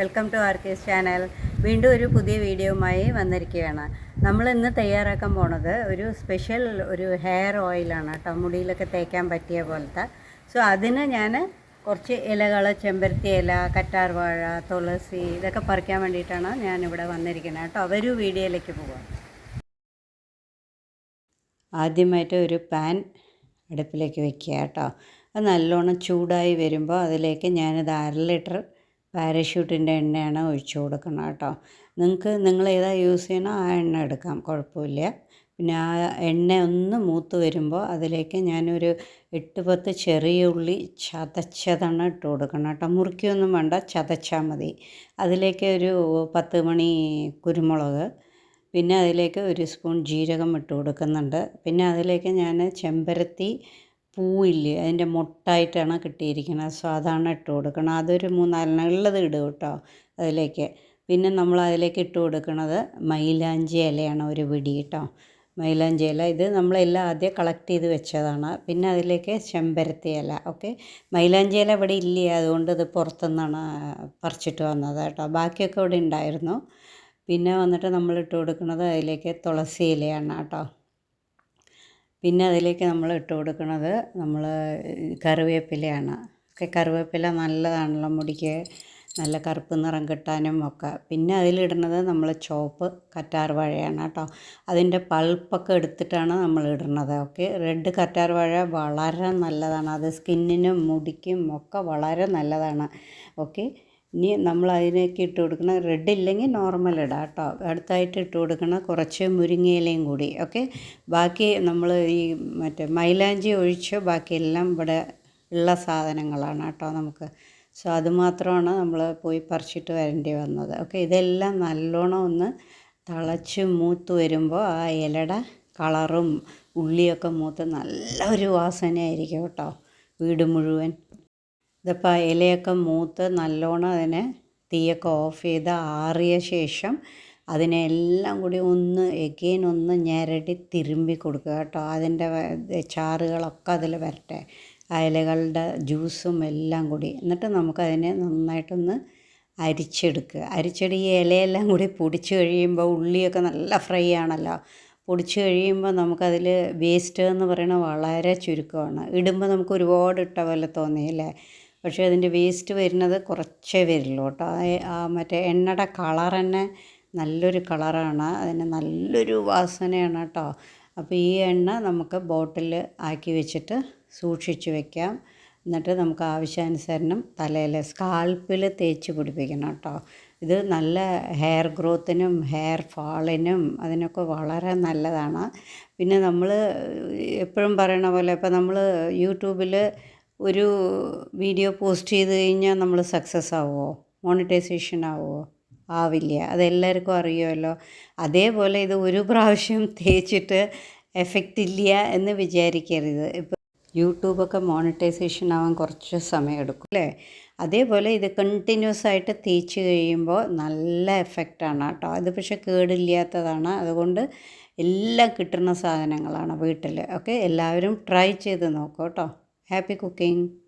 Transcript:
Welcome to R K channel. വീണ്ടും ഒരു പുതിയ വീഡിയോയുമായി വന്നിരിക്കുകയാണ്. നമ്മൾ ഇന്ന് തയ്യാറാക്കാൻ പോണത് ഒരു സ്പെഷ്യൽ ഒരു ഹെയർ ഓയിലാണ് കേട്ടോ. മുടിയിലൊക്കെ തേക്കാൻ പറ്റിയ പോലത്തെ. സോ അതിന് ഞാൻ കുറച്ച് ഇലകൾ ചെമ്പരത്തി ഇല കറ്റാർവാഴ തുളസി ഇതൊക്കെ പറിക്കാൻ വേണ്ടിയിട്ടാണ് ഇവിടെ വന്നിരിക്കുന്നത് കേട്ടോ. അവരു വീഡിയോയിലേക്ക് പോകാം ആദ്യമായിട്ട് ഒരു പാൻ അടുപ്പിലേക്ക് വെക്കുക കേട്ടോ. അത് നല്ലോണം ചൂടായി വരുമ്പോൾ അതിലേക്ക് ഞാനിത് അര ലിറ്റർ പാരഷ്യൂട്ടിന്റെ എണ്ണയാണ് ഒഴിച്ചു കൊടുക്കണം കേട്ടോ. നിങ്ങൾക്ക് നിങ്ങൾ ഏതാ യൂസ് ചെയ്യണോ ആ എണ്ണ എടുക്കാം കുഴപ്പമില്ല. പിന്നെ ആ എണ്ണ ഒന്ന് മൂത്ത് വരുമ്പോൾ അതിലേക്ക് ഞാനൊരു എട്ട് പത്ത് ചെറിയ ഉള്ളി ചതച്ചതാണ് ഇട്ട് കൊടുക്കണം കേട്ടോ. മുറിക്കൊന്നും വേണ്ട ചതച്ചാൽ മതി. അതിലേക്ക് ഒരു പത്ത് മണി കുരുമുളക് പിന്നെ അതിലേക്ക് ഒരു സ്പൂൺ ജീരകം ഇട്ട് കൊടുക്കുന്നുണ്ട്. പിന്നെ അതിലേക്ക് ഞാൻ ചെമ്പരത്തി പൂവില്ലേ? അതിന്റെ മൊട്ടായിട്ടാണ് കിട്ടിയിരിക്കുന്നത് സോ അതാണ് ഇട്ട് കൊടുക്കണം അതൊരു മൂന്നാലെണ്ണം ഉള്ളത് ഇടും കേട്ടോ അതിലേക്ക്. പിന്നെ നമ്മൾ അതിലേക്ക് ഇട്ട് കൊടുക്കുന്നത് മൈലാഞ്ചി ഇലയാണ് ഒരു പിടി കേട്ടോ. മൈലാഞ്ചി ഇല. ഇത് നമ്മളെല്ലാം ആദ്യം കളക്ട് ചെയ്ത് വെച്ചതാണ്. പിന്നെ അതിലേക്ക് ചെമ്പരത്തി ഇല. ഓക്കെ? മൈലാഞ്ചി ഇല ഇവിടെ ഇല്ല? അതുകൊണ്ട് ഇത് പുറത്തുനിന്നാണ് പറിച്ചിട്ട് വന്നത് കേട്ടോ. ബാക്കിയൊക്കെ ഇവിടെ ഉണ്ടായിരുന്നു. പിന്നെ വന്നിട്ട് നമ്മൾ ഇട്ട് കൊടുക്കുന്നത് അതിലേക്ക് തുളസി ഇലയാണ് കേട്ടോ. പിന്നെ അതിലേക്ക് നമ്മൾ ഇട്ട് കൊടുക്കുന്നത് നമ്മൾ കറിവേപ്പിലയാണ്. ഒക്കെ കറിവേപ്പില നല്ലതാണല്ലോ മുടിക്ക്. നല്ല കറുപ്പ് നിറം കിട്ടാനും ഒക്കെ. പിന്നെ അതിലിടുന്നത് നമ്മൾ ചോപ്പ് കറ്റാർ വാഴയാണ് കേട്ടോ. അതിന്റെ പൾപ്പൊക്കെ എടുത്തിട്ടാണ് നമ്മൾ ഇടുന്നത്. ഓക്കെ? റെഡ് കറ്റാർ വാഴ വളരെ നല്ലതാണ്. അത് സ്കിന്നിനും മുടിക്കും ഒക്കെ വളരെ നല്ലതാണ്. ഓക്കെ? ഇനി നമ്മൾ അതിലേക്ക് ഇട്ട് കൊടുക്കണം. റെഡ് ഇല്ലെങ്കിൽ നോർമൽ ഇടാം കേട്ടോ. അടുത്തായിട്ട് ഇട്ട് കൊടുക്കണം. കുറച്ച് മുരിങ്ങയിലയും കൂടി. ഓക്കെ ബാക്കി നമ്മൾ ഈ മറ്റേ മൈലാഞ്ചി ഒഴിച്ച് ബാക്കിയെല്ലാം ഇവിടെ ഉള്ള സാധനങ്ങളാണ് കേട്ടോ നമുക്ക്. സോ അതുമാത്രമാണ് നമ്മൾ പോയി പറിച്ചിട്ട് വരേണ്ടി വന്നത്. ഓക്കെ ഇതെല്ലാം നല്ലോണം ഒന്ന് തിളച്ച് മൂത്ത് വരുമ്പോൾ ആ ഇലയുടെ കളറും ഉള്ളിയൊക്കെ മൂത്ത് നല്ലൊരു വാസനയായിരിക്കും കേട്ടോ. വീട് മുഴുവൻ. ഇതിപ്പോൾ ഇലയൊക്കെ മൂത്ത് നല്ലോണം അതിനെ തീയൊക്കെ ഓഫ് ചെയ്ത് ആറിയ ശേഷം അതിനെ എല്ലാം കൂടി ഒന്ന് എഗെയിൻ ഒന്ന് ഞരടി തിരുമ്പി കൊടുക്കുക കേട്ടോ. അതിന്റെ ചാറുകളൊക്കെ അതിൽ വരട്ടെ. അയലകളുടെ ജ്യൂസും എല്ലാം കൂടി. എന്നിട്ട് നമുക്കതിനെ നന്നായിട്ടൊന്ന് അരിച്ചെടുക്കുക. അരിച്ചെടി ഈ ഇലയെല്ലാം കൂടി പൊടിച്ച് കഴിയുമ്പോൾ ഉള്ളിയൊക്കെ നല്ല ഫ്രൈ ആണല്ലോ. പൊടിച്ച് കഴിയുമ്പോൾ നമുക്കതിൽ വേസ്റ്റ് എന്ന് പറയുന്നത് വളരെ ചുരുക്കമാണ്. ഇടുമ്പോൾ നമുക്ക് ഒരുപാട് ഇട്ട പോലെ തോന്നിയല്ലേ പക്ഷേ അതിന്റെ വേസ്റ്റ് വരുന്നത് കുറച്ചേ വരുള്ളൂ കേട്ടോ. ആ മറ്റേ എണ്ണയുടെ കളർ തന്നെ നല്ലൊരു കളറാണ്. അതിന് നല്ലൊരു വാസനയാണ് കേട്ടോ. അപ്പോൾ ഈ എണ്ണ നമുക്ക് ബോട്ടിൽ ആക്കി വെച്ചിട്ട് സൂക്ഷിച്ച് വെക്കാം. എന്നിട്ട് നമുക്ക് ആവശ്യാനുസരണം തലയിൽ സ്കാൽപ്പിൽ തേച്ച് പിടിപ്പിക്കണം കേട്ടോ. ഇത് നല്ല ഹെയർ ഗ്രോത്തിനും ഹെയർ ഫാളിനും അതിനൊക്കെ വളരെ നല്ലതാണ്. പിന്നെ നമ്മൾ എപ്പോഴും പറയണ പോലെ ഇപ്പോൾ നമ്മൾ യൂട്യൂബിൽ ഒരു വീഡിയോ പോസ്റ്റ് ചെയ്ത് കഴിഞ്ഞാൽ നമ്മൾ സക്സസ് ആവുമോ? മോണിറ്റൈസേഷൻ ആവുമോ? ആവില്ല. അതെല്ലാവർക്കും അറിയുമല്ലോ. അതേപോലെ ഇത് ഒരു പ്രാവശ്യം തേച്ചിട്ട് എഫക്റ്റ് ഇല്ല എന്ന് വിചാരിക്കരുത്. ഇപ്പോൾ യൂട്യൂബൊക്കെ മോണിറ്റൈസേഷൻ ആവാൻ കുറച്ച് സമയം എടുക്കും അല്ലേ? അതേപോലെ ഇത് കണ്ടിന്യൂസ് ആയിട്ട് തേച്ച് കഴിയുമ്പോൾ നല്ല എഫക്റ്റാണ് കേട്ടോ. അത് പക്ഷെ കേടില്ലാത്തതാണ്. അതുകൊണ്ട് എല്ലാം കിട്ടുന്ന സാധനങ്ങളാണ് വീട്ടിൽ ഓക്കെ? എല്ലാവരും ട്രൈ ചെയ്ത് നോക്കൂ കേട്ടോ. Happy cooking!